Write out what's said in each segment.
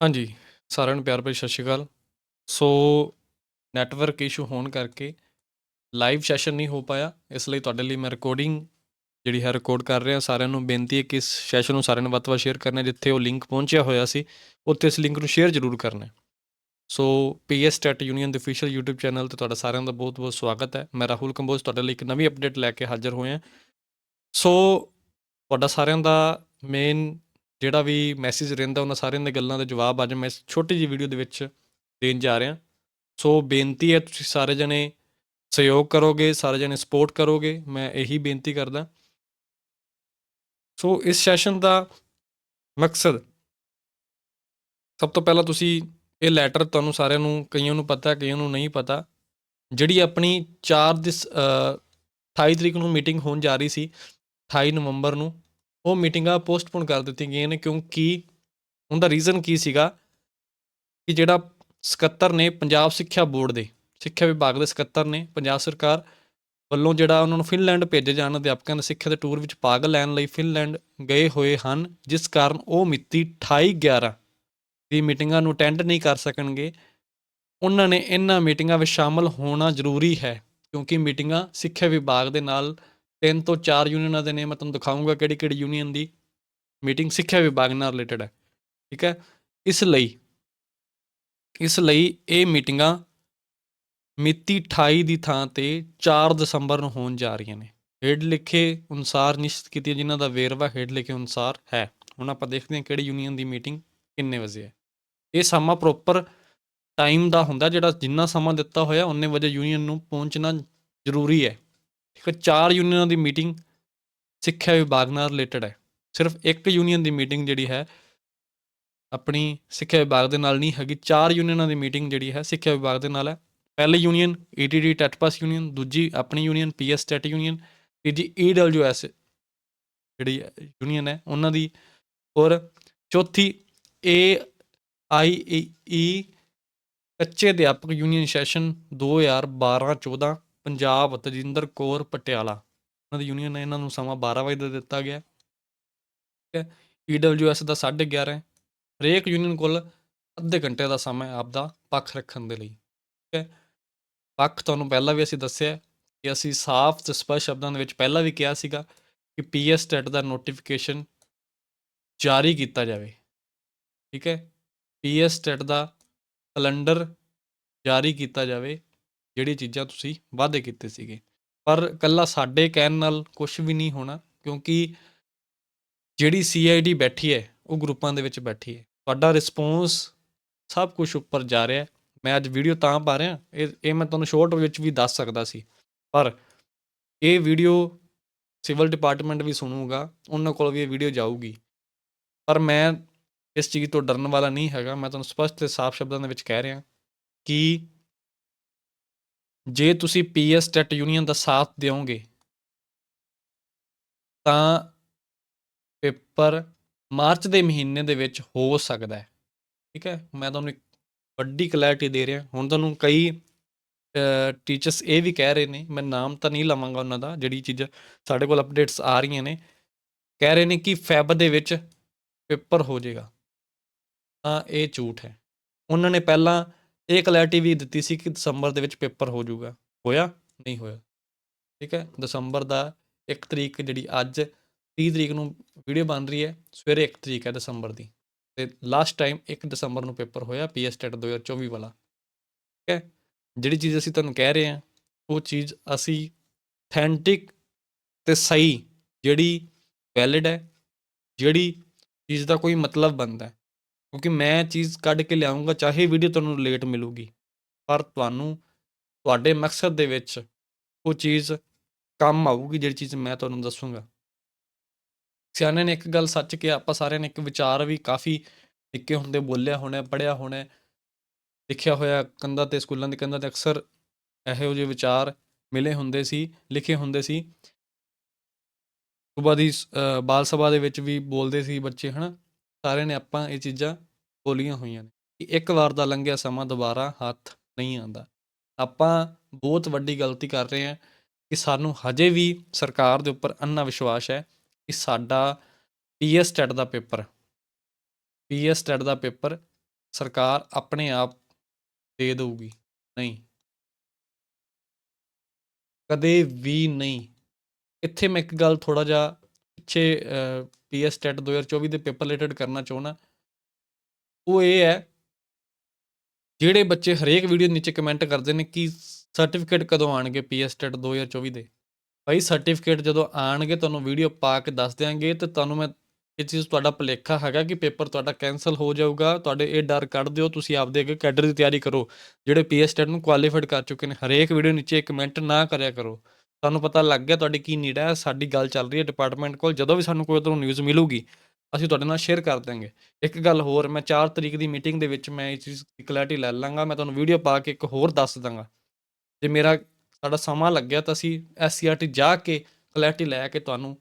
ਹਾਂਜੀ, ਸਾਰਿਆਂ ਨੂੰ ਪਿਆਰ ਭਰੀ ਸਤਿ ਸ਼੍ਰੀ ਅਕਾਲ ਸੋ ਨੈਟਵਰਕ ਇਸ਼ੂ ਹੋਣ ਕਰਕੇ ਲਾਈਵ ਸੈਸ਼ਨ ਨਹੀਂ ਹੋ ਪਾਇਆ, ਇਸ ਲਈ ਤੁਹਾਡੇ ਲਈ ਮੈਂ ਰਿਕਾਰਡਿੰਗ ਜਿਹੜੀ ਹੈ ਰਿਕਾਰਡ ਕਰ ਰਿਹਾ ਸਾਰਿਆਂ ਨੂੰ ਬੇਨਤੀ ਹੈ ਕਿ ਇਸ ਸੈਸ਼ਨ ਨੂੰ ਸਾਰਿਆਂ ਨੂੰ ਵੱਧ ਤੋਂ ਵੱਧ ਸ਼ੇਅਰ ਕਰਨਾ ਹੈ। ਜਿੱਥੇ ਉਹ ਲਿੰਕ ਪਹੁੰਚਿਆ ਹੋਇਆ ਸੀ, ਉੱਥੇ ਇਸ ਲਿੰਕ ਨੂੰ ਸ਼ੇਅਰ ਜ਼ਰੂਰ ਕਰਨਾ ਹੈ। ਸੋ ਪੀਐਸ ਟੈਟ ਯੂਨੀਅਨ ਦੇ ਅਫੀਸ਼ੀਅਲ YouTube ਚੈਨਲ ਤੇ ਤੁਹਾਡਾ ਸਾਰਿਆਂ ਦਾ ਬਹੁਤ-ਬਹੁਤ ਸਵਾਗਤ ਹੈ ਮੈਂ ਰਾਹੁਲ ਕੰਬੋਜ, ਤੁਹਾਡੇ ਲਈ ਇੱਕ ਨਵੀਂ ਅਪਡੇਟ ਲੈ ਕੇ ਹਾਜ਼ਰ ਹੋਇਆ ਸੋ ਤੁਹਾਡਾ ਸਾਰਿਆਂ ਦਾ ਮੇਨ ਜਿਹੜਾ ਵੀ ਮੈਸੇਜ ਰਹਿੰਦਾ ਉਹਨਾਂ ਸਾਰਿਆਂ ਦੇ ਗੱਲਾਂ ਦੇ ਜਵਾਬ ਅੱਜ ਮੈਂ ਇਸ ਛੋਟੀ ਜਿਹੀ ਵੀਡੀਓ ਦੇ ਵਿੱਚ ਦੇਣ ਜਾ ਰਿਹਾ। ਸੋ ਬੇਨਤੀ ਹੈ ਤੁਸੀਂ ਸਾਰੇ ਜਣੇ ਸਹਿਯੋਗ ਕਰੋਗੇ ਸਾਰੇ ਜਣੇ ਸਪੋਰਟ ਕਰੋਗੇ। ਮੈਂ ਇਹੀ ਬੇਨਤੀ ਕਰਦਾ। ਸੋ ਇਸ ਸੈਸ਼ਨ ਦਾ ਮਕਸਦ ਸਭ ਤੋਂ ਪਹਿਲਾਂ ਤੁਸੀਂ ਇਹ ਲੈਟਰ ਤੁਹਾਨੂੰ ਸਾਰਿਆਂ ਨੂੰ ਕਈਆਂ ਨੂੰ ਪਤਾ ਕਈਆਂ ਨੂੰ ਨਹੀਂ ਪਤਾ ਜਿਹੜੀ ਆਪਣੀ 4 ਦਿਸ ਅ, 28 ਤਰੀਕ ਨੂੰ ਮੀਟਿੰਗ ਹੋਣ ਜਾ ਰਹੀ ਸੀ 28 ਨਵੰਬਰ ਨੂੰ। ਉਹ ਮੀਟਿੰਗਾਂ ਪੋਸਟਪੋਨ ਕਰ ਦਿੱਤੀਆਂ ਗਈਆਂ ਨੇ ਕਿਉਂਕਿ ਉਹਦਾ ਰੀਜ਼ਨ ਕੀ ਸੀਗਾ ਕਿ ਜਿਹੜਾ ਸਕੱਤਰ ਨੇ ਪੰਜਾਬ ਸਿੱਖਿਆ ਬੋਰਡ ਦੇ, ਸਿੱਖਿਆ ਵਿਭਾਗ ਦੇ ਸਕੱਤਰ ਨੇ ਪੰਜਾਬ ਸਰਕਾਰ ਵੱਲੋਂ ਜਿਹੜਾ ਉਹਨਾਂ ਨੂੰ ਫਿਨਲੈਂਡ ਭੇਜੇ ਜਾਣ, ਅਧਿਆਪਕਾਂ ਦੇ ਸਿੱਖਿਆ ਦੇ ਟੂਰ ਵਿੱਚ ਭਾਗ ਲੈਣ ਲਈ ਫਿਨਲੈਂਡ ਗਏ ਹੋਏ ਹਨ, ਜਿਸ ਕਾਰਨ ਉਹ ਮਿਤੀ 28 11 ਦੀ ਮੀਟਿੰਗਾਂ ਨੂੰ ਅਟੈਂਡ ਨਹੀਂ ਕਰ ਸਕਣਗੇ। ਉਹਨਾਂ ਨੇ ਇਹਨਾਂ ਮੀਟਿੰਗਾਂ ਵਿੱਚ ਸ਼ਾਮਲ ਹੋਣਾ ਜ਼ਰੂਰੀ ਹੈ ਕਿਉਂਕਿ ਮੀਟਿੰਗਾਂ ਸਿੱਖਿਆ ਵਿਭਾਗ ਦੇ ਨਾਲ ਤਿੰਨ ਤੋਂ ਚਾਰ ਯੂਨੀਅਨਾਂ ਦੇ ਨੇ, ਮੈਂ ਤੁਹਾਨੂੰ ਦਿਖਾਊਂਗਾ ਕਿਹੜੀ ਕਿਹੜੀ ਯੂਨੀਅਨ ਦੀ ਮੀਟਿੰਗ ਸਿੱਖਿਆ ਵਿਭਾਗ ਨਾਲ ਰਿਲੇਟਡ ਹੈ, ਠੀਕ ਹੈ? ਇਸ ਲਈ ਇਸ ਲਈ ਇਹ ਮੀਟਿੰਗਾਂ ਮਿਤੀ 28 ਦੀ ਥਾਂ ਤੇ 4 ਦਸੰਬਰ ਨੂੰ ਹੋਣ ਜਾ ਰਹੀਆਂ ਨੇ। ਹੇਠ ਲਿਖੇ ਅਨੁਸਾਰ ਨਿਸ਼ਚਿਤ ਕੀਤੀਆਂ ਜਿਨ੍ਹਾਂ ਦਾ ਵੇਰਵਾ ਹੇਠ ਲਿਖੇ ਅਨੁਸਾਰ ਹੈ। ਹੁਣ ਆਪਾਂ ਦੇਖਦੇ ਹਾਂ ਕਿਹੜੀ ਯੂਨੀਅਨ ਦੀ ਮੀਟਿੰਗ ਕਿੰਨੇ ਵਜੇ ਹੈ। ਇਹ ਸਮਾਂ ਪ੍ਰੋਪਰ ਟਾਈਮ ਦਾ ਹੁੰਦਾ ਜਿਹੜਾ ਜਿੰਨਾ ਸਮਾਂ ਦਿੱਤਾ ਹੋਇਆ ਉਹਨੇ ਵਜੇ ਯੂਨੀਅਨ ਨੂੰ ਪਹੁੰਚਣਾ ਜ਼ਰੂਰੀ ਹੈ। ਠੀਕ ਹੈ ਚਾਰ ਯੂਨੀਅਨਾਂ ਦੀ ਮੀਟਿੰਗ ਸਿੱਖਿਆ ਵਿਭਾਗ ਨਾਲ ਰਿਲੇਟਡ ਹੈ। ਸਿਰਫ ਇੱਕ ਯੂਨੀਅਨ ਦੀ ਮੀਟਿੰਗ ਜਿਹੜੀ ਹੈ, ਆਪਣੀ ਸਿੱਖਿਆ ਵਿਭਾਗ ਦੇ ਨਾਲ ਨਹੀਂ ਹੈਗੀ। ਚਾਰ ਯੂਨੀਅਨਾਂ ਦੀ ਮੀਟਿੰਗ ਜਿਹੜੀ ਹੈ ਸਿੱਖਿਆ ਵਿਭਾਗ ਦੇ ਨਾਲ ਹੈ। ਪਹਿਲੀ ਯੂਨੀਅਨ ਈਟੀਡੀ ਟੈਟਪਾਸ ਯੂਨੀਅਨ ਦੂਜੀ ਆਪਣੀ ਯੂਨੀਅਨ ਪੀਐਸ ਟੈਟ ਯੂਨੀਅਨ ਤੀਜੀ ਈਡਬਲਯੂਐਸ ਜਿਹੜੀ ਯੂਨੀਅਨ ਹੈ, ਉਹਨਾਂ ਦੀ ਔਰ ਚੌਥੀ ਏ ਆਈ ਈ ਕੱਚੇ ਅਧਿਆਪਕ ਯੂਨੀਅਨ ਸੈਸ਼ਨ 2012-14 ਪੰਜਾਬ ਤਜਿੰਦਰ ਕੌਰ ਪਟਿਆਲਾ। ਉਹਨਾਂ ਦੀ ਯੂਨੀਅਨ ਹੈ ਇਹਨਾਂ ਨੂੰ ਸਮਾਂ 12 ਵਜੇ ਦਾ ਦਿੱਤਾ ਗਿਆ। ਠੀਕ ਹੈ। ਈਡਬਲਯੂਐਸ ਦਾ 11:30 ਹੈ। ਹਰੇਕ ਯੂਨੀਅਨ ਕੋਲ ਅੱਧੇ ਘੰਟੇ ਦਾ ਸਮਾਂ ਹੈ ਆਪਦਾ ਪੱਖ ਰੱਖਣ ਦੇ ਲਈ। ਠੀਕ ਹੈ। ਪੱਖ ਤੁਹਾਨੂੰ ਪਹਿਲਾਂ ਵੀ ਅਸੀਂ ਦੱਸਿਆ ਕਿ ਅਸੀਂ ਸਾਫ਼ ਤੇ ਸਪਸ਼ਟ ਸ਼ਬਦਾਂ ਦੇ ਵਿੱਚ ਪਹਿਲਾਂ ਵੀ ਕਿਹਾ ਸੀਗਾ ਕਿ ਪੀਐਸ ਟੈਟ ਦਾ ਨੋਟੀਫਿਕੇਸ਼ਨ ਜਾਰੀ ਕੀਤਾ ਜਾਵੇ। ਠੀਕ ਹੈ। ਪੀਐਸ ਟੈਟ ਦਾ ਕੈਲੰਡਰ ਜਾਰੀ ਕੀਤਾ ਜਾਵੇ। ਜਿਹੜੀ ਚੀਜ਼ਾਂ ਤੁਸੀਂ ਵਾਅਦੇ ਕੀਤੇ ਸੀਗੇ। ਪਰ ਕੱਲਾ ਸਾਡੇ ਕਹਿਣ ਨਾਲ ਕੁਝ ਵੀ ਨਹੀਂ ਹੋਣਾ, ਕਿਉਂਕਿ ਜਿਹੜੀ ਸੀਆਈਡੀ ਬੈਠੀ ਹੈ, ਉਹ ਗਰੁੱਪਾਂ ਦੇ ਵਿੱਚ ਬੈਠੀ ਹੈ। ਤੁਹਾਡਾ ਰਿਸਪੌਂਸ ਸਭ ਕੁਝ ਉੱਪਰ ਜਾ ਰਿਹਾ ਮੈਂ ਅੱਜ ਵੀਡੀਓ ਤਾਂ ਪਾ ਰਿਹਾ, ਇਹ ਇਹ ਮੈਂ ਤੁਹਾਨੂੰ ਸ਼ੋਰਟ ਵਿੱਚ ਵੀ ਦੱਸ ਸਕਦਾ ਸੀ। ਪਰ ਇਹ ਵੀਡੀਓ ਸਿਵਲ ਡਿਪਾਰਟਮੈਂਟ ਵੀ ਸੁਣੂਗਾ, ਉਹਨਾਂ ਕੋਲ ਵੀ ਇਹ ਵੀਡੀਓ ਜਾਊਗੀ। ਪਰ ਮੈਂ ਇਸ ਚੀਜ਼ ਤੋਂ ਡਰਨ ਵਾਲਾ ਨਹੀਂ ਹੈਗਾ। ਮੈਂ ਤੁਹਾਨੂੰ ਸਪਸ਼ਟ ਤੇ ਸਾਫ਼ ਸ਼ਬਦਾਂ ਦੇ ਵਿੱਚ ਕਹਿ ਰਿਹਾ ਕਿ ਜੇ ਤੁਸੀਂ ਪੀਐਸ ਟੈਟ ਯੂਨੀਅਨ ਦਾ ਸਾਥ ਦਿਓਗੇ, ਤਾਂ ਪੇਪਰ ਮਾਰਚ ਦੇ ਮਹੀਨੇ ਦੇ ਵਿੱਚ ਹੋ ਸਕਦਾ ਹੈ। ਠੀਕ ਹੈ? ਮੈਂ ਤੁਹਾਨੂੰ ਇੱਕ ਵੱਡੀ ਕਲੈਰਿਟੀ ਦੇ ਰਿਹਾ। ਹੁਣ ਤੁਹਾਨੂੰ ਕਈ ਟੀਚਰਸ ਇਹ ਵੀ ਕਹਿ ਰਹੇ ਨੇ, ਮੈਂ ਨਾਮ ਤਾਂ ਨਹੀਂ ਲਵਾਂਗਾ ਉਹਨਾਂ ਦਾ, ਜਿਹੜੀ ਚੀਜ਼ ਸਾਡੇ ਕੋਲ ਅਪਡੇਟਸ ਆ ਰਹੀਆਂ ਨੇ। ਕਹਿ ਰਹੇ ਨੇ ਕਿ ਫੈਬ ਦੇ ਵਿੱਚ ਪੇਪਰ ਹੋ ਜਾਏਗਾ। ਤਾਂ ਇਹ ਝੂਠ ਹੈ। ਉਹਨਾਂ ਨੇ ਪਹਿਲਾਂ ਇਹ ਕਲੈਰਿਟੀ ਵੀ ਦਿੱਤੀ ਸੀ ਕਿ ਦਸੰਬਰ ਦੇ ਵਿੱਚ ਪੇਪਰ ਹੋ ਜਾਊਗਾ। ਹੋਇਆ? ਨਹੀਂ ਹੋਇਆ। ਠੀਕ ਹੈ? ਦਸੰਬਰ ਦਾ 1 ਤਰੀਕ ਜਿਹੜੀ ਅੱਜ 30 ਤਰੀਕ ਨੂੰ ਵੀਡੀਓ ਬਣ ਰਹੀ ਹੈ, ਸਵੇਰੇ 1 ਤਰੀਕ ਹੈ ਦਸੰਬਰ ਦੀ। ਤੇ ਲਾਸਟ ਟਾਈਮ 1 ਦਸੰਬਰ ਨੂੰ ਪੇਪਰ ਹੋਇਆ ਪੀਐਸ ਟੈਟ 2024 ਵਾਲਾ। ਠੀਕ ਹੈ? ਜਿਹੜੀ ਚੀਜ਼ ਅਸੀਂ ਤੁਹਾਨੂੰ ਕਹਿ ਰਹੇ ਹਾਂ, ਉਹ ਚੀਜ਼ ਅਸੀਂ ਅਥੈਂਟਿਕ ਤੇ ਸਹੀ ਜਿਹੜੀ ਵੈਲਿਡ ਹੈ, ਜਿਹੜੀ ਚੀਜ਼ ਦਾ ਕੋਈ ਮਤਲਬ ਬਣਦਾ ਹੈ। ਕਿਉਂਕਿ ਮੈਂ ਚੀਜ਼ ਕੱਢ ਕੇ ਲਿਆਉਂਗਾ ਚਾਹੇ ਵੀਡੀਓ ਤੁਹਾਨੂੰ ਲੇਟ ਮਿਲੂਗੀ। ਪਰ ਤੁਹਾਨੂੰ, ਤੁਹਾਡੇ ਮਕਸਦ ਦੇ ਵਿੱਚ ਉਹ ਚੀਜ਼ ਕੰਮ ਆਊਗੀ ਜਿਹੜੀ ਚੀਜ਼ ਮੈਂ ਤੁਹਾਨੂੰ ਦੱਸੂਗਾ। ਸਿਆਣੇ ਨੇ ਇੱਕ ਗੱਲ ਸੱਚ ਕਿ ਆਪਾਂ ਸਾਰਿਆਂ ਨੇ ਇੱਕ ਵਿਚਾਰ ਵੀ ਕਾਫੀ ਨਿੱਕੇ ਹੁੰਦੇ ਬੋਲਿਆ ਹੋਣਾ ਪੜਿਆ ਹੋਣਾ, ਲਿਖਿਆ ਹੋਇਆ ਕੰਧਾਂ ਤੇ, ਸਕੂਲਾਂ ਦੇ ਕੰਧਾਂ ਤੇ ਅਕਸਰ ਇਹੋ ਜਿਹੇ ਵਿਚਾਰ ਮਿਲੇ ਹੁੰਦੇ ਸੀ, ਲਿਖੇ ਹੁੰਦੇ ਸੀ। ਸੁਬਾ ਦੀ ਬਾਲ ਸਭਾ ਦੇ ਵਿੱਚ ਵੀ ਬੋਲਦੇ ਸੀ ਬੱਚੇ, ਹਨਾ? ਸਾਰਿਆਂ ਨੇ ਆਪਾਂ ਇਹ ਚੀਜ਼ਾਂ ਬੋਲੀਆਂ ਹੋਈਆਂ ਨੇ ਕਿ ਇੱਕ ਵਾਰ ਦਾ ਲੰਘਿਆ ਸਮਾਂ ਦੁਬਾਰਾ ਹੱਥ ਨਹੀਂ ਆਉਂਦਾ। ਆਪਾਂ ਬਹੁਤ ਵੱਡੀ ਗਲਤੀ ਕਰ ਰਹੇ ਹਾਂ ਕਿ ਸਾਨੂੰ ਹਜੇ ਵੀ ਸਰਕਾਰ ਦੇ ਉੱਪਰ ਅੰਨਾ ਵਿਸ਼ਵਾਸ ਹੈ ਕਿ ਸਾਡਾ ਪੀਐਸ ਟੈਟ ਦਾ ਪੇਪਰ ਪੀਐਸ ਟੈਟ ਦਾ ਪੇਪਰ ਸਰਕਾਰ ਆਪਣੇ ਆਪ ਦੇ ਦਊਗੀ। ਨਹੀਂ। ਕਦੇ ਵੀ ਨਹੀਂ। ਇੱਥੇ ਮੈਂ ਇੱਕ ਗੱਲ ਥੋੜਾ ਜਿਹਾ ਪਿੱਛੇ ਪੀਐਸ ਟੈਟ 2024 ਦੇ ਪੇਪਰ ਰਿਲੇਟਡ ਕਰਨਾ ਚਾਹੁੰਦਾ ਉਹ ਇਹ ਹੈ, ਜਿਹੜੇ ਬੱਚੇ ਹਰੇਕ ਵੀਡੀਓ ਨੀਚੇ ਕਮੈਂਟ ਕਰਦੇ ਨੇ ਕਿ ਸਰਟੀਫਿਕੇਟ ਕਦੋਂ ਆਣਗੇ ਪੀਐਸ ਟੈਟ 2024 ਦੇ ਭਾਈ ਸਰਟੀਫਿਕੇਟ ਜਦੋਂ ਆਣਗੇ ਤੁਹਾਨੂੰ ਵੀਡੀਓ ਪਾ ਕੇ ਦੱਸ ਦਿਆਂਗੇ ਤੇ ਤੁਹਾਨੂੰ ਮੈਂ, ਇਹ ਚੀਜ਼ ਤੁਹਾਡਾ ਭੁਲੇਖਾ ਹੈਗਾ ਕਿ ਪੇਪਰ ਤੁਹਾਡਾ ਕੈਨਸਲ ਹੋ ਜਾਊਗਾ, ਤੁਹਾਡੇ ਇਹ ਡਰ ਕੱਢ ਦਿਓ, ਤੁਸੀਂ ਆਪਦੇ ਅੱਗੇ ਕੈਡਰ ਦੀ ਤਿਆਰੀ ਕਰੋ। ਜਿਹੜੇ ਪੀਐਸ ਟੈਟ ਨੂੰ ਕੁਆਲੀਫਾਈਡ ਕਰ ਚੁੱਕੇ ਨੇ, ਹਰੇਕ ਵੀਡੀਓ ਨੀਚੇ ਕਮੈਂਟ ਨਾ ਕਰਿਆ ਕਰੋ। ਤੁਹਾਨੂੰ ਪਤਾ ਲੱਗ ਗਿਆ ਤੁਹਾਡੀ ਕੀ ਨੀਡ ਹੈ, ਸਾਡੀ ਗੱਲ ਚੱਲ ਰਹੀ ਹੈ ਡਿਪਾਰਟਮੈਂਟ ਕੋਲ, ਜਦੋਂ ਵੀ ਸਾਨੂੰ ਕੋਈ ਉਧਰੋਂ ਨਿਊਜ਼ ਮਿਲੂਗੀ, ਅਸੀਂ ਤੁਹਾਡੇ ਨਾਲ ਸ਼ੇਅਰ ਕਰ ਦਾਂਗੇ ਇੱਕ ਗੱਲ ਹੋਰ, ਮੈਂ 4 ਤਰੀਕ ਦੀ ਮੀਟਿੰਗ ਦੇ ਵਿੱਚ ਮੈਂ ਇਹ ਚੀਜ਼ ਦੀ ਕਲੈਰਿਟੀ ਲੈ ਲਾਂਗਾ, ਮੈਂ ਤੁਹਾਨੂੰ ਵੀਡੀਓ ਪਾ ਕੇ ਇੱਕ ਹੋਰ ਦੱਸ ਦਾਂਗਾ ਜੇ ਮੇਰਾ ਸਾਡਾ ਸਮਾਂ ਲੱਗਿਆ ਤਾਂ ਅਸੀਂ ਐਸਸੀਆਰਟੀ ਜਾ ਕੇ ਕਲੈਰਿਟੀ ਲੈ ਕੇ ਤੁਹਾਨੂੰ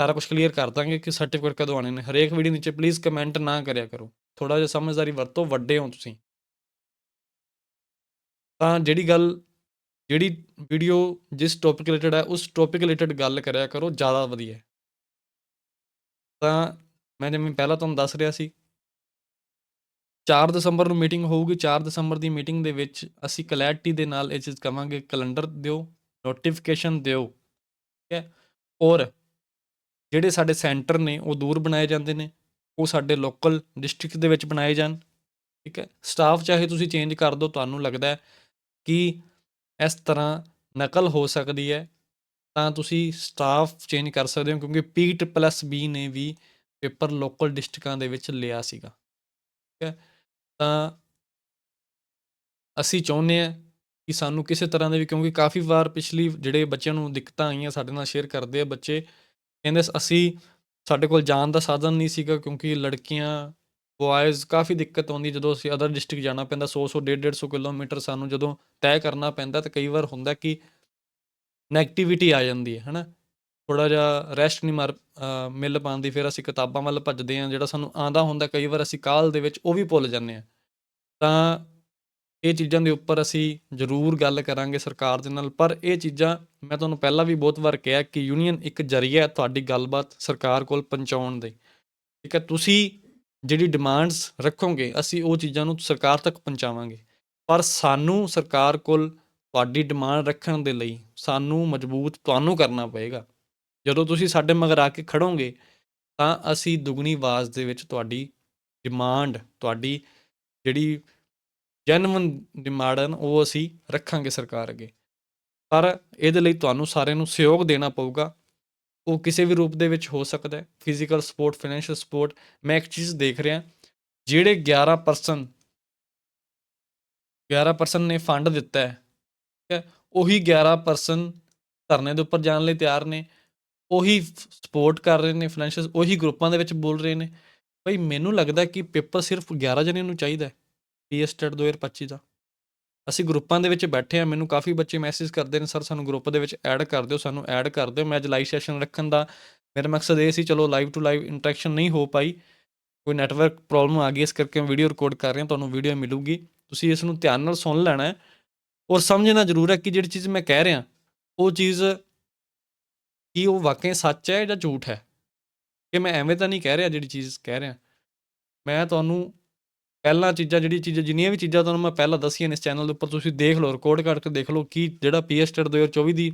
ਸਾਰਾ ਕੁਝ ਕਲੀਅਰ ਕਰ ਦਾਂਗੇ ਕਿ ਸਰਟੀਫਿਕੇਟ ਕਦੋਂ ਆਣੇ ਨੇ। ਹਰੇਕ ਵੀਡੀਓ ਨੀਚੇ ਪਲੀਜ਼ ਕਮੈਂਟ ਨਾ ਕਰਿਆ ਕਰੋ। ਥੋੜਾ ਜਿਹਾ ਸਮਝਦਾਰੀ ਵਰਤੋ ਵੱਡੇ ਹੋ ਤੁਸੀਂ। ਤਾਂ ਜਿਹੜੀ ਗੱਲ ਜਿਹੜੀ ਵੀਡੀਓ ਜਿਸ ਟੌਪਿਕ ਰਿਲੇਟਡ ਹੈ, ਉਸ ਟੌਪਿਕ ਰਿਲੇਟਡ ਗੱਲ ਕਰਿਆ ਕਰੋ, ਜ਼ਿਆਦਾ ਵਧੀਆ ਤਾਂ ਮੈਂ ਜਿਵੇਂ ਪਹਿਲਾਂ ਤੁਹਾਨੂੰ ਦੱਸ ਰਿਹਾ ਸੀ 4 ਦਸੰਬਰ ਨੂੰ ਮੀਟਿੰਗ ਹੋਊਗੀ 4 ਦਸੰਬਰ ਦੀ ਮੀਟਿੰਗ ਦੇ ਵਿੱਚ ਅਸੀਂ ਕਲੈਰਿਟੀ ਦੇ ਨਾਲ ਇਹ ਚੀਜ਼ ਕਵਾਂਗੇ ਕੈਲੰਡਰ ਦਿਓ ਨੋਟੀਫਿਕੇਸ਼ਨ ਦਿਓ, ਠੀਕ ਹੈ? ਔਰ ਜਿਹੜੇ ਸਾਡੇ ਸੈਂਟਰ ਨੇ, ਉਹ ਦੂਰ ਬਣਾਏ ਜਾਂਦੇ ਨੇ, ਉਹ ਸਾਡੇ ਲੋਕਲ ਡਿਸਟ੍ਰਿਕਟ ਦੇ ਵਿੱਚ ਬਣਾਏ ਜਾਣ, ਠੀਕ ਹੈ? ਸਟਾਫ ਚਾਹੇ ਤੁਸੀਂ ਚੇਂਜ ਕਰ ਦਿਓ ਤੁਹਾਨੂੰ ਲੱਗਦਾ ਹੈ ਕਿ ਇਸ ਤਰ੍ਹਾਂ ਨਕਲ ਹੋ ਸਕਦੀ ਹੈ, ਤਾਂ ਤੁਸੀਂ ਸਟਾਫ ਚੇਂਜ ਕਰ ਸਕਦੇ ਹੋ, ਕਿਉਂਕਿ ਪੀਟ ਪਲੱਸ ਬੀ ਨੇ ਵੀ ਪੇਪਰ ਲੋਕਲ ਡਿਸਟ੍ਰਿਕਾਂ ਦੇ ਵਿੱਚ ਲਿਆ ਸੀਗਾ। ਠੀਕ ਹੈ? ਤਾਂ ਅਸੀਂ ਚਾਹੁੰਦੇ ਹਾਂ ਕਿ ਸਾਨੂੰ ਕਿਸੇ ਤਰ੍ਹਾਂ ਦੇ ਵੀ, ਕਿਉਂਕਿ ਕਾਫੀ ਵਾਰ ਪਿਛਲੀ ਜਿਹੜੇ ਬੱਚਿਆਂ ਨੂੰ ਦਿੱਕਤਾਂ ਆਈਆਂ ਸਾਡੇ ਨਾਲ ਸ਼ੇਅਰ ਕਰਦੇ ਆ ਬੱਚੇ, ਕਹਿੰਦੇ ਅਸੀਂ ਸਾਡੇ ਕੋਲ ਜਾਣ ਦਾ ਸਾਧਨ ਨਹੀਂ ਸੀਗਾ, ਕਿਉਂਕਿ ਲੜਕੀਆਂ ਬॉयਜ਼ ਕਾਫੀ ਦਿੱਕਤ ਆਉਂਦੀ ਜਦੋਂ ਅਸੀਂ ਅਦਰ ਡਿਸਟ੍ਰਿਕਟ ਜਾਣਾ ਪੈਂਦਾ 100 100 150 150 ਕਿਲੋਮੀਟਰ ਸਾਨੂੰ ਜਦੋਂ ਤੈਅ ਕਰਨਾ ਪੈਂਦਾ ਤਾਂ ਕਈ ਵਾਰ ਹੁੰਦਾ ਕਿ ਨੈਗੇਟਿਵਿਟੀ ਆ ਜਾਂਦੀ ਹੈ, ਹਨਾ? ਥੋੜਾ ਜਿਹਾ ਰੈਸਟ ਨਹੀਂ ਮਾਰ ਮਿਲ ਪਾਉਂਦੀ, ਫਿਰ ਅਸੀਂ ਕਿਤਾਬਾਂ ਵੱਲ ਭੱਜਦੇ ਹਾਂ, ਜਿਹੜਾ ਸਾਨੂੰ ਆਂਦਾ ਹੁੰਦਾ ਕਈ ਵਾਰ ਅਸੀਂ ਕਾਲ ਦੇ ਵਿੱਚ ਉਹ ਵੀ ਭੁੱਲ ਜਾਂਦੇ ਹਾਂ। ਤਾਂ ਇਹ ਚੀਜ਼ਾਂ ਦੇ ਉੱਪਰ ਅਸੀਂ ਜ਼ਰੂਰ ਗੱਲ ਕਰਾਂਗੇ ਸਰਕਾਰ ਦੇ ਨਾਲ, ਪਰ ਇਹ ਚੀਜ਼ਾਂ ਮੈਂ ਤੁਹਾਨੂੰ ਪਹਿਲਾਂ ਵੀ ਬਹੁਤ ਵਾਰ ਕਿਹਾ ਕਿ ਯੂਨੀਅਨ ਇੱਕ ਜ਼ਰੀਆ ਹੈ ਤੁਹਾਡੀ ਗੱਲਬਾਤ ਸਰਕਾਰ ਕੋਲ ਪਹੁੰਚਾਉਣ ਦੇ। ਠੀਕ ਹੈ, ਤੁਸੀਂ ਜਿਹੜੀ ਡਿਮਾਂਡਸ ਰੱਖੋਗੇ, ਅਸੀਂ ਉਹ ਚੀਜ਼ਾਂ ਨੂੰ ਸਰਕਾਰ ਤੱਕ ਪਹੁੰਚਾਵਾਂਗੇ। ਪਰ ਸਾਨੂੰ ਸਰਕਾਰ ਕੋਲ ਤੁਹਾਡੀ ਡਿਮਾਂਡ ਰੱਖਣ ਦੇ ਲਈ ਸਾਨੂੰ ਮਜ਼ਬੂਤ ਤੁਹਾਨੂੰ ਕਰਨਾ ਪਏਗਾ। ਜਦੋਂ ਤੁਸੀਂ ਸਾਡੇ ਮਗਰ ਆ ਕੇ ਖੜੋਗੇ, ਤਾਂ ਅਸੀਂ ਦੁੱਗਣੀ ਆਵਾਜ਼ ਦੇ ਵਿੱਚ ਤੁਹਾਡੀ ਡਿਮਾਂਡ ਤੁਹਾਡੀ ਜਿਹੜੀ ਜੈਨੂਇਨ ਡਿਮਾਂਡ ਹਨ ਉਹ ਅਸੀਂ ਰੱਖਾਂਗੇ ਸਰਕਾਰ ਅੱਗੇ। ਪਰ ਇਹਦੇ ਲਈ ਤੁਹਾਨੂੰ ਸਾਰਿਆਂ ਨੂੰ ਸਹਿਯੋਗ ਦੇਣਾ ਪਊਗਾ। ਉਹ ਕਿਸੇ ਵੀ ਰੂਪ ਦੇ ਵਿੱਚ ਹੋ ਸਕਦਾ ਹੈ ਫਿਜ਼ੀਕਲ ਸਪੋਰਟ ਫਾਈਨੈਂਸ਼ੀਅਲ ਸਪੋਰਟ ਮੈਂ ਇੱਕ ਚੀਜ਼ ਦੇਖ ਰਿਹਾ, ਜਿਹੜੇ 11% 11% ਨੇ ਫੰਡ ਦਿੱਤਾ ਹੈ, ਠੀਕ ਹੈ, ਉਹੀ 11% ਧਰਨੇ ਦੇ ਉੱਪਰ ਜਾਣ ਲਈ ਤਿਆਰ ਨੇ, ਉਹੀ ਸਪੋਰਟ ਕਰ ਰਹੇ ਨੇ ਫਾਈਨੈਂਸ਼ੀਅਲ ਉਹੀ ਗਰੁੱਪਾਂ ਦੇ ਵਿੱਚ ਬੋਲ ਰਹੇ ਨੇ ਭਾਈ ਮੈਨੂੰ ਲੱਗਦਾ ਕਿ ਪੇਪਰ ਸਿਰਫ 11 ਜਣਿਆਂ ਨੂੰ ਚਾਹੀਦਾ ਹੈ ਪੀਐਸ ਟੈਟ 2025 ਦਾ। ਅਸੀਂ ਗਰੁੱਪਾਂ ਦੇ ਵਿੱਚ ਬੈਠੇ ਆ ਮੈਨੂੰ ਕਾਫੀ ਬੱਚੇ ਮੈਸੇਜ ਕਰਦੇ ਨੇ ਸਰ ਸਾਨੂੰ ਗਰੁੱਪ ਦੇ ਵਿੱਚ ਐਡ ਕਰ ਦਿਓ, ਸਾਨੂੰ ਐਡ ਕਰ ਦਿਓ। ਮੈਂ ਅੱਜ ਲਾਈਵ ਸੈਸ਼ਨ ਰੱਖਣ ਦਾ, ਮੇਰਾ ਮਕਸਦ ਇਹ ਸੀ, ਚਲੋ ਲਾਈਵ ਟੂ ਲਾਈਵ ਇੰਟਰੈਕਸ਼ਨ ਨਹੀਂ ਹੋ ਪਾਈ, ਕੋਈ ਨੈਟਵਰਕ ਪ੍ਰੋਬਲਮ ਆ ਗਈ, ਇਸ ਕਰਕੇ ਮੈਂ ਵੀਡੀਓ ਰਿਕਾਰਡ ਕਰ ਰਿਹਾ, ਤੁਹਾਨੂੰ ਵੀਡੀਓ ਮਿਲੂਗੀ। ਤੁਸੀਂ ਇਸ ਨੂੰ ਧਿਆਨ ਨਾਲ ਸੁਣ ਲੈਣਾ ਹੈ। ਔਰ ਸਮਝਣਾ ਜ਼ਰੂਰ ਹੈ ਕਿ ਜਿਹੜੀ ਚੀਜ਼ ਮੈਂ ਕਹਿ ਰਿਹਾ, ਉਹ ਚੀਜ਼ ਕੀ ਉਹ ਵਾਕਈ ਸੱਚ ਹੈ ਜਾਂ ਝੂਠ ਹੈ? ਕਿ ਮੈਂ ਐਵੇਂ ਤਾਂ ਨਹੀਂ ਕਹਿ ਰਿਹਾ ਜਿਹੜੀ ਚੀਜ਼ ਕਹਿ ਰਿਹਾ। ਮੈਂ ਤੁਹਾਨੂੰ ਪਹਿਲਾਂ ਚੀਜ਼ਾਂ ਜਿਹੜੀ ਚੀਜ਼ਾਂ, ਜਿੰਨੀਆਂ ਵੀ ਚੀਜ਼ਾਂ ਤੁਹਾਨੂੰ ਮੈਂ ਪਹਿਲਾਂ ਦੱਸੀਆਂ ਨੇ ਇਸ ਚੈਨਲ ਦੇ ਉੱਪਰ, ਤੁਸੀਂ ਦੇਖ ਲਓ ਰਿਕਾਰਡ ਕਰਕੇ ਦੇਖ ਲਓ ਕਿ ਜਿਹੜਾ ਪੀਐਸ ਟੈਟ 2024 ਦੀ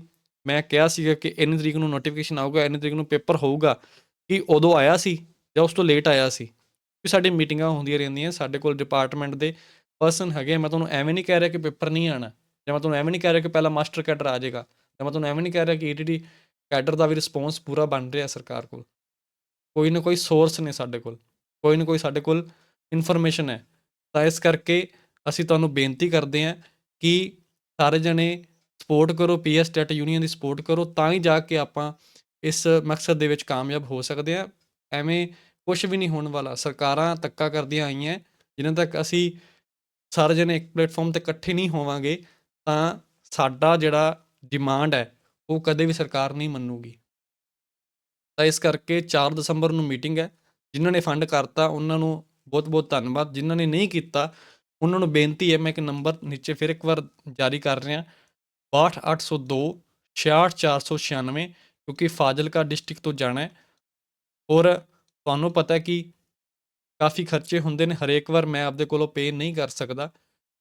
ਮੈਂ ਕਿਹਾ ਸੀਗਾ ਕਿ ਇੰਨੀ ਤਰੀਕ ਨੂੰ ਨੋਟੀਫਿਕੇਸ਼ਨ ਆਊਗਾ, ਇੰਨੀ ਤਰੀਕ ਨੂੰ ਪੇਪਰ ਹੋਊਗਾ, ਕਿ ਉਦੋਂ ਆਇਆ ਸੀ ਜਾਂ ਉਸ ਤੋਂ ਲੇਟ ਆਇਆ ਸੀ। ਕਿ ਸਾਡੀ ਮੀਟਿੰਗਾਂ ਹੁੰਦੀਆਂ ਰਹਿੰਦੀਆਂ, ਸਾਡੇ ਕੋਲ ਡਿਪਾਰਟਮੈਂਟ ਦੇ ਪਰਸਨ ਹੈਗੇ ਮੈਂ ਤੁਹਾਨੂੰ ਐਵੇਂ ਨਹੀਂ ਕਹਿ ਰਿਹਾ ਕਿ ਪੇਪਰ ਨਹੀਂ ਆਣਾ ਜਾਂ ਮੈਂ ਤੁਹਾਨੂੰ ਐਵੇਂ ਨਹੀਂ ਕਹਿ ਰਿਹਾ ਕਿ ਪਹਿਲਾਂ ਮਾਸਟਰ ਕੈਡਰ ਆ ਜਾਏਗਾ, ਜਾਂ ਮੈਂ ਤੁਹਾਨੂੰ ਐਵੇਂ ਨਹੀਂ ਕਹਿ ਰਿਹਾ ਕਿ ਈਟੀਟੀ ਕੈਡਰ ਦਾ ਵੀ ਰਿਸਪੌਂਸ ਪੂਰਾ ਬਣ ਰਿਹਾ ਸਰਕਾਰ ਕੋਲ। ਕੋਈ ਨਾ ਕੋਈ ਸੋਰਸ ਨੇ ਸਾਡੇ ਕੋਲ, ਕੋਈ ਨਾ ਕੋਈ ਸਾਡੇ ਕੋਲ ਇਨਫੋਰਮੇਸ਼ਨ ਹੈ। ਤਾਂ ਇਸ ਕਰਕੇ ਅਸੀਂ ਤੁਹਾਨੂੰ ਬੇਨਤੀ ਕਰਦੇ ਹਾਂ ਕਿ ਸਾਰੇ ਜਣੇ ਸਪੋਰਟ ਕਰੋ ਪੀਐਸ ਟੈਟ ਯੂਨੀਅਨ ਦੀ ਸਪੋਰਟ ਕਰੋ, ਤਾਂ ਹੀ ਜਾ ਕੇ ਆਪਾਂ ਇਸ ਮਕਸਦ ਦੇ ਵਿੱਚ ਕਾਮਯਾਬ ਹੋ ਸਕਦੇ ਹਾਂ। ਐਵੇਂ ਕੁਝ ਵੀ ਨਹੀਂ ਹੋਣ ਵਾਲਾ। ਸਰਕਾਰਾਂ ਤੱਕਾ ਕਰਦੀਆਂ ਆਈਆਂ, ਜਿਨ੍ਹਾਂ ਤੱਕ ਅਸੀਂ ਸਾਰੇ ਜਣੇ ਇੱਕ ਪਲੇਟਫਾਰਮ ਤੇ ਇਕੱਠੇ ਨਹੀਂ ਹੋਵਾਂਗੇ, ਤਾਂ ਸਾਡਾ ਜਿਹੜਾ ਡਿਮਾਂਡ ਹੈ, ਉਹ ਕਦੇ ਵੀ ਸਰਕਾਰ ਨਹੀਂ ਮੰਨੂਗੀ। ਤਾਂ ਇਸ ਕਰਕੇ 4 ਦਸੰਬਰ ਨੂੰ ਮੀਟਿੰਗ ਹੈ। ਜਿਨ੍ਹਾਂ ਨੇ ਫੰਡ ਕਰਤਾ, ਉਹਨਾਂ ਨੂੰ ਬਹੁਤ ਬਹੁਤ ਧੰਨਵਾਦ। ਜਿਨ੍ਹਾਂ ਨੇ ਨਹੀਂ ਕੀਤਾ, ਉਹਨਾਂ ਨੂੰ ਬੇਨਤੀ ਹੈ, ਮੈਂ ਇੱਕ ਨੰਬਰ ਨੀਚੇ ਫਿਰ ਇੱਕ ਵਾਰ ਜਾਰੀ ਕਰ ਰਿਹਾ। 62802 66496 ਕਿਉਂਕਿ ਫਾਜ਼ਿਲਕਾ ਡਿਸਟ੍ਰਿਕਟ ਤੋਂ ਜਾਣਾ ਹੈ। ਔਰ ਤੁਹਾਨੂੰ ਪਤਾ ਹੈ ਕਿ ਕਾਫੀ ਖਰਚੇ ਹੁੰਦੇ ਨੇ, ਹਰੇਕ ਵਾਰ ਮੈਂ ਆਪਦੇ ਕੋਲੋਂ ਪੇ ਨਹੀਂ ਕਰ ਸਕਦਾ,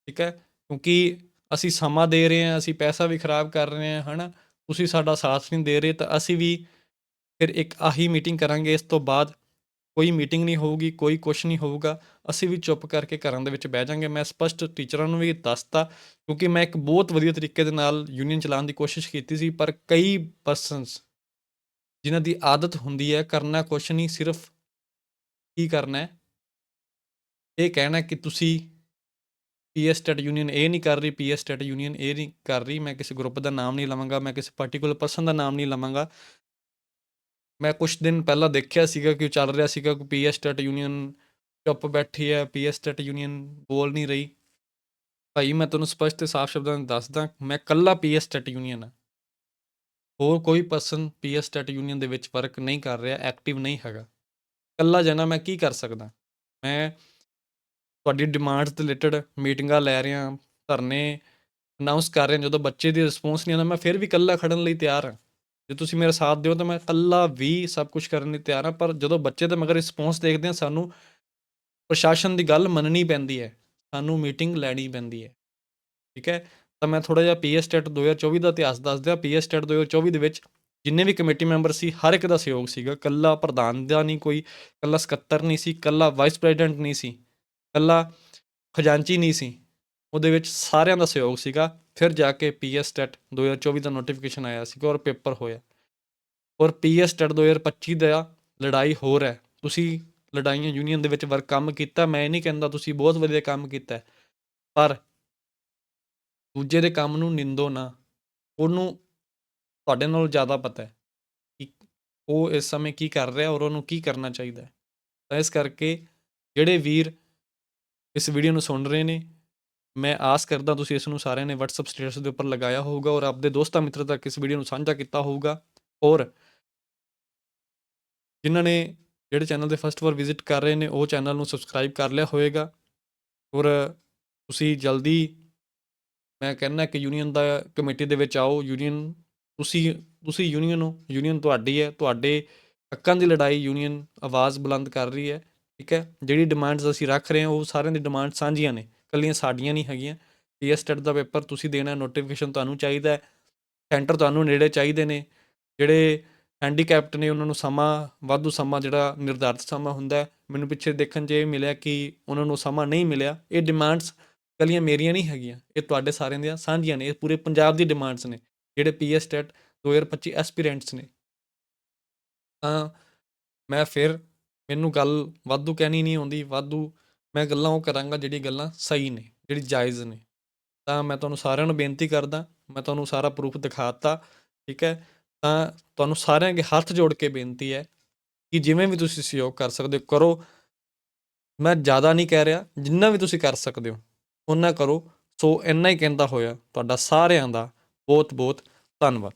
ਠੀਕ ਹੈ? ਕਿਉਂਕਿ ਅਸੀਂ ਸਮਾਂ ਦੇ ਰਹੇ ਹਾਂ, ਅਸੀਂ ਪੈਸਾ ਵੀ ਖਰਾਬ ਕਰ ਰਹੇ ਹਾਂ, ਹਨਾ? ਤੁਸੀਂ ਸਾਡਾ ਸਾਥ ਨਹੀਂ ਦੇ ਰਹੇ, ਤਾਂ ਅਸੀਂ ਵੀ ਫਿਰ ਇੱਕ ਆਹੀ ਮੀਟਿੰਗ ਕਰਾਂਗੇ, ਇਸ ਤੋਂ ਬਾਅਦ ਕੋਈ ਮੀਟਿੰਗ ਨਹੀਂ ਹੋਊਗੀ, ਕੋਈ ਕੁਛ ਨਹੀਂ ਹੋਊਗਾ, ਅਸੀਂ ਵੀ ਚੁੱਪ ਕਰਕੇ ਘਰਾਂ ਦੇ ਵਿੱਚ ਬਹਿ ਜਾਾਂਗੇ। ਮੈਂ ਸਪਸ਼ਟ ਟੀਚਰਾਂ ਨੂੰ ਵੀ ਦੱਸਤਾ, ਕਿਉਂਕਿ ਮੈਂ ਇੱਕ ਬਹੁਤ ਵਧੀਆ ਤਰੀਕੇ ਦੇ ਨਾਲ ਯੂਨੀਅਨ ਚਲਾਉਣ ਦੀ ਕੋਸ਼ਿਸ਼ ਕੀਤੀ ਸੀ, ਪਰ ਕਈ ਪਰਸਨਸ ਜਿਨ੍ਹਾਂ ਦੀ ਆਦਤ ਹੁੰਦੀ ਹੈ, ਕਰਨਾ ਕੁਛ ਨਹੀਂ, ਸਿਰਫ ਕੀ ਕਰਨਾ ਹੈ? ਇਹ ਕਹਿਣਾ ਕਿ ਤੁਸੀਂ ਪੀਐਸ ਸਟੇਟ ਯੂਨੀਅਨ ਇਹ ਨਹੀਂ ਕਰ ਰਹੀ ਪੀਐਸ ਸਟੇਟ ਯੂਨੀਅਨ ਇਹ ਨਹੀਂ ਕਰ ਰਹੀ, ਮੈਂ ਕਿਸੇ ਗਰੁੱਪ ਦਾ ਨਾਮ ਨਹੀਂ ਲਵਾਂਗਾ, ਮੈਂ ਕਿਸੇ ਪਾਰਟਿਕੂਲਰ ਪਰਸਨ ਦਾ ਨਾਮ ਨਹੀਂ ਲਵਾਂਗਾ। ਮੈਂ ਕੁਝ ਦਿਨ ਪਹਿਲਾਂ ਦੇਖਿਆ ਸੀਗਾ ਕਿ ਉਹ ਚੱਲ ਰਿਹਾ ਸੀਗਾ ਕਿ ਪੀਐਸ ਸਟੇਟ ਯੂਨੀਅਨ ਚੁੱਪ ਬੈਠੀ ਹੈ ਪੀਐਸ ਸਟੇਟ ਯੂਨੀਅਨ ਬੋਲ ਨਹੀਂ ਰਹੀ। ਭਾਈ, ਮੈਂ ਤੁਹਾਨੂੰ ਸਪਸ਼ਟ ਤੇ ਸਾਫ਼ ਸ਼ਬਦਾਂ ਵਿੱਚ ਦੱਸਦਾ, ਮੈਂ ਕੱਲਾ ਪੀਐਸ ਸਟੇਟ ਯੂਨੀਅਨ ਆ ਹੋਰ ਕੋਈ ਪਰਸਨ ਪੀਐਸ ਸਟੇਟ ਯੂਨੀਅਨ ਦੇ ਵਿੱਚ ਵਰਕ ਨਹੀਂ ਕਰ ਰਿਹਾ ਐਕਟਿਵ ਨਹੀਂ ਹੈਗਾ। ਕੱਲਾ ਜਨਾ ਮੈਂ ਕੀ ਕਰ ਸਕਦਾ? ਮੈਂ ਤੁਹਾਡੀ ਡਿਮਾਂਡਸ ਦੇ ਰਿਲੇਟਡ ਮੀਟਿੰਗਾਂ ਲੈ ਰਿਹਾ, ਧਰਨੇ ਅਨਾਉਂਸ ਕਰ ਰਿਹਾ, ਜਦੋਂ ਬੱਚੇ ਦੀ ਰਿਸਪੌਂਸ ਨਹੀਂ ਆਉਂਦਾ, ਮੈਂ ਫਿਰ ਵੀ ਕੱਲਾ ਖੜਨ ਲਈ ਤਿਆਰ ਹਾਂ। ਜੇ ਤੁਸੀਂ ਮੇਰਾ ਸਾਥ ਦਿਓ ਤਾਂ ਮੈਂ ਇਕੱਲਾ ਵੀ ਸਭ ਕੁਝ ਕਰਨ ਲਈ ਤਿਆਰ ਹਾਂ, ਪਰ ਜਦੋਂ ਬੱਚੇ ਦੇ ਮਗਰ ਰਿਸਪੌਂਸ ਦੇਖਦੇ ਹਾਂ, ਸਾਨੂੰ ਪ੍ਰਸ਼ਾਸਨ ਦੀ ਗੱਲ ਮੰਨਣੀ ਪੈਂਦੀ ਹੈ, ਸਾਨੂੰ ਮੀਟਿੰਗ ਲੈਣੀ ਪੈਂਦੀ ਹੈ। ਠੀਕ ਹੈ? ਤਾਂ ਮੈਂ ਥੋੜਾ ਜਿਹਾ ਪੀਐਸ ਸਟੇਟ 2024 ਦਾ ਇਤਿਹਾਸ ਦੱਸ ਦਿਆਂ। ਪੀਐਸ ਸਟੇਟ 2024 ਦੇ ਵਿੱਚ ਜਿੰਨੇ ਵੀ ਕਮੇਟੀ ਮੈਂਬਰ ਸੀ, ਹਰ ਇੱਕ ਦਾ ਸਹਿਯੋਗ ਸੀਗਾ। ਕੱਲਾ ਪ੍ਰਧਾਨ ਦਾ ਨਹੀਂ ਕੋਈ ਕੱਲਾ ਸਕੱਤਰ ਨਹੀਂ ਸੀ ਕੱਲਾ ਵਾਈਸ ਪ੍ਰੈਜ਼ੀਡੈਂਟ ਨਹੀਂ ਸੀ ਕੱਲਾ ਖਜ਼ਾਨਚੀ ਨਹੀਂ ਸੀ। ਉਹਦੇ ਵਿੱਚ ਸਾਰਿਆਂ ਦਾ ਸਹਿਯੋਗ ਸੀਗਾ। ਫਿਰ ਜਾ ਕੇ ਪੀਐਸ ਸਟੇਟ 2024 ਦਾ ਨੋਟੀਫਿਕੇਸ਼ਨ ਆਇਆ ਸੀਗਾ ਔਰ ਪੇਪਰ ਹੋਇਆ। ਔਰ ਪੀਐਸ ਸਟੇਟ 2025 ਦਾ ਲੜਾਈ ਹੋਰ ਹੈ ਤੁਸੀਂ ਲੜਾਈਆਂ ਯੂਨੀਅਨ ਦੇ ਵਿੱਚ ਵਰਕ ਕੰਮ ਕੀਤਾ, ਮੈਂ ਨਹੀਂ ਕਹਿੰਦਾ ਤੁਸੀਂ ਬਹੁਤ ਵਧੀਆ ਕੰਮ ਕੀਤਾ ਪਰ ਦੂਜੇ ਦੇ ਕੰਮ ਨੂੰ ਨਿੰਦੋ ਨਾ। ਉਹਨੂੰ ਤੁਹਾਡੇ ਨਾਲੋਂ ਜ਼ਿਆਦਾ ਪਤਾ ਹੈ ਕਿ ਉਹ ਇਸ ਸਮੇਂ ਕੀ ਕਰ ਰਿਹਾ ਔਰ ਉਹਨੂੰ ਕੀ ਕਰਨਾ ਚਾਹੀਦਾ ਹੈ। ਤਾਂ ਇਸ ਕਰਕੇ ਜਿਹੜੇ ਵੀਰ ਇਸ ਵੀਡੀਓ ਨੂੰ ਸੁਣ ਰਹੇ ਨੇ ਮੈਂ ਆਸ ਕਰਦਾ ਤੁਸੀਂ ਇਸ ਨੂੰ ਸਾਰਿਆਂ ਨੇ WhatsApp ਸਟੇਟਸ ਦੇ ਉੱਪਰ ਲਗਾਇਆ ਹੋਊਗਾ ਔਰ ਆਪਦੇ ਦੋਸਤਾਂ ਮਿੱਤਰਾਂ ਤੱਕ ਇਸ ਵੀਡੀਓ ਨੂੰ ਸਾਂਝਾ ਕੀਤਾ ਹੋਊਗਾ। ਔਰ ਜਿਨ੍ਹਾਂ ਨੇ ਜਿਹੜੇ ਚੈਨਲ ਦੇ ਫਸਟ ਵਾਰ ਵਿਜ਼ਿਟ ਕਰ ਰਹੇ ਨੇ, ਉਹ ਚੈਨਲ ਨੂੰ ਸਬਸਕ੍ਰਾਈਬ ਕਰ ਲਿਆ ਹੋਵੇਗਾ ਔਰ ਤੁਸੀਂ ਜਲਦੀ, ਮੈਂ ਕਹਿੰਦਾ ਕਿ ਯੂਨੀਅਨ ਦਾ ਕਮੇਟੀ ਦੇ ਵਿੱਚ ਆਓ। ਯੂਨੀਅਨ ਤੁਸੀਂ ਤੁਸੀਂ ਯੂਨੀਅਨ ਹੋ। ਯੂਨੀਅਨ ਤੁਹਾਡੀ ਹੈ। ਤੁਹਾਡੇ ਹੱਕਾਂ ਦੀ ਲੜਾਈ ਯੂਨੀਅਨ ਆਵਾਜ਼ ਬੁਲੰਦ ਕਰ ਰਹੀ ਹੈ। ਠੀਕ ਹੈ? ਜਿਹੜੀ ਡਿਮਾਂਡਸ ਅਸੀਂ ਰੱਖ ਰਹੇ ਹਾਂ, ਉਹ ਸਾਰਿਆਂ ਦੀ ਡਿਮਾਂਡ ਸਾਂਝੀਆਂ ਨੇ। ਕੱਲੀਆਂ ਸਾਡੀਆਂ ਨਹੀਂ ਹੈਗੀਆਂ। ਪੀਐਸ ਟੈਟ ਦਾ ਪੇਪਰ ਤੁਸੀਂ ਦੇਣਾ ਨੋਟੀਫਿਕੇਸ਼ਨ ਤੁਹਾਨੂੰ ਚਾਹੀਦਾ ਹੈ। ਸੈਂਟਰ ਤੁਹਾਨੂੰ ਨੇੜੇ ਚਾਹੀਦੇ ਨੇ। ਜਿਹੜੇ ਹੈਂਡੀਕੈਪਟ ਨੇ, ਉਹਨਾਂ ਨੂੰ ਸਮਾਂ, ਵਾਧੂ ਸਮਾਂ ਜਿਹੜਾ ਨਿਰਧਾਰਿਤ ਸਮਾਂ ਹੁੰਦਾ ਮੈਨੂੰ ਪਿੱਛੇ ਦੇਖਣ 'ਚ ਇਹ ਮਿਲਿਆ ਕਿ ਉਹਨਾਂ ਨੂੰ ਸਮਾਂ ਨਹੀਂ ਮਿਲਿਆ। ਇਹ ਡਿਮਾਂਡਸ ਕੱਲੀਆਂ ਮੇਰੀਆਂ ਨਹੀਂ ਹੈਗੀਆਂ। ਇਹ ਤੁਹਾਡੇ ਸਾਰਿਆਂ ਦੀਆਂ ਸਾਂਝੀਆਂ ਨੇ। ਇਹ ਪੂਰੇ ਪੰਜਾਬ ਦੀ ਡਿਮਾਂਡਸ ਨੇ। ਜਿਹੜੇ ਪੀਐਸ ਟੈਟ 2025 ਐਸਪੀਰੈਂਟਸ ਨੇ। ਤਾਂ ਮੈਂ ਫਿਰ ਮੈਨੂੰ ਗੱਲ ਵਾਧੂ ਕਹਿਣੀ ਨਹੀਂ ਆਉਂਦੀ। ਵਾਧੂ ਮੈਂ ਗੱਲਾਂ ਉਹ ਕਰਾਂਗਾ ਜਿਹੜੀ ਗੱਲਾਂ ਸਹੀ ਨੇ, ਜਿਹੜੀ ਜਾਇਜ਼ ਨੇ। ਤਾਂ ਮੈਂ ਤੁਹਾਨੂੰ ਸਾਰਿਆਂ ਨੂੰ ਬੇਨਤੀ ਕਰਦਾ, ਮੈਂ ਤੁਹਾਨੂੰ ਸਾਰਾ ਪ੍ਰੂਫ ਦਿਖਾਤਾ, ਠੀਕ ਹੈ? ਤਾਂ ਤੁਹਾਨੂੰ ਸਾਰਿਆਂ ਅੱਗੇ ਹੱਥ ਜੋੜ ਕੇ ਬੇਨਤੀ ਹੈ ਕਿ ਜਿਵੇਂ ਵੀ ਤੁਸੀਂ ਸਹਿਯੋਗ ਕਰ ਸਕਦੇ ਹੋ, ਕਰੋ। ਮੈਂ ਜ਼ਿਆਦਾ ਨਹੀਂ ਕਹਿ ਰਿਹਾ, ਜਿੰਨਾ ਵੀ ਤੁਸੀਂ ਕਰ ਸਕਦੇ ਹੋ ਉਹਨਾਂ ਕਰੋ। ਸੋ ਇੰਨਾ ਹੀ ਕਹਿੰਦਾ ਹੋਇਆ ਤੁਹਾਡਾ ਸਾਰਿਆਂ ਦਾ ਬਹੁਤ ਬਹੁਤ ਧੰਨਵਾਦ।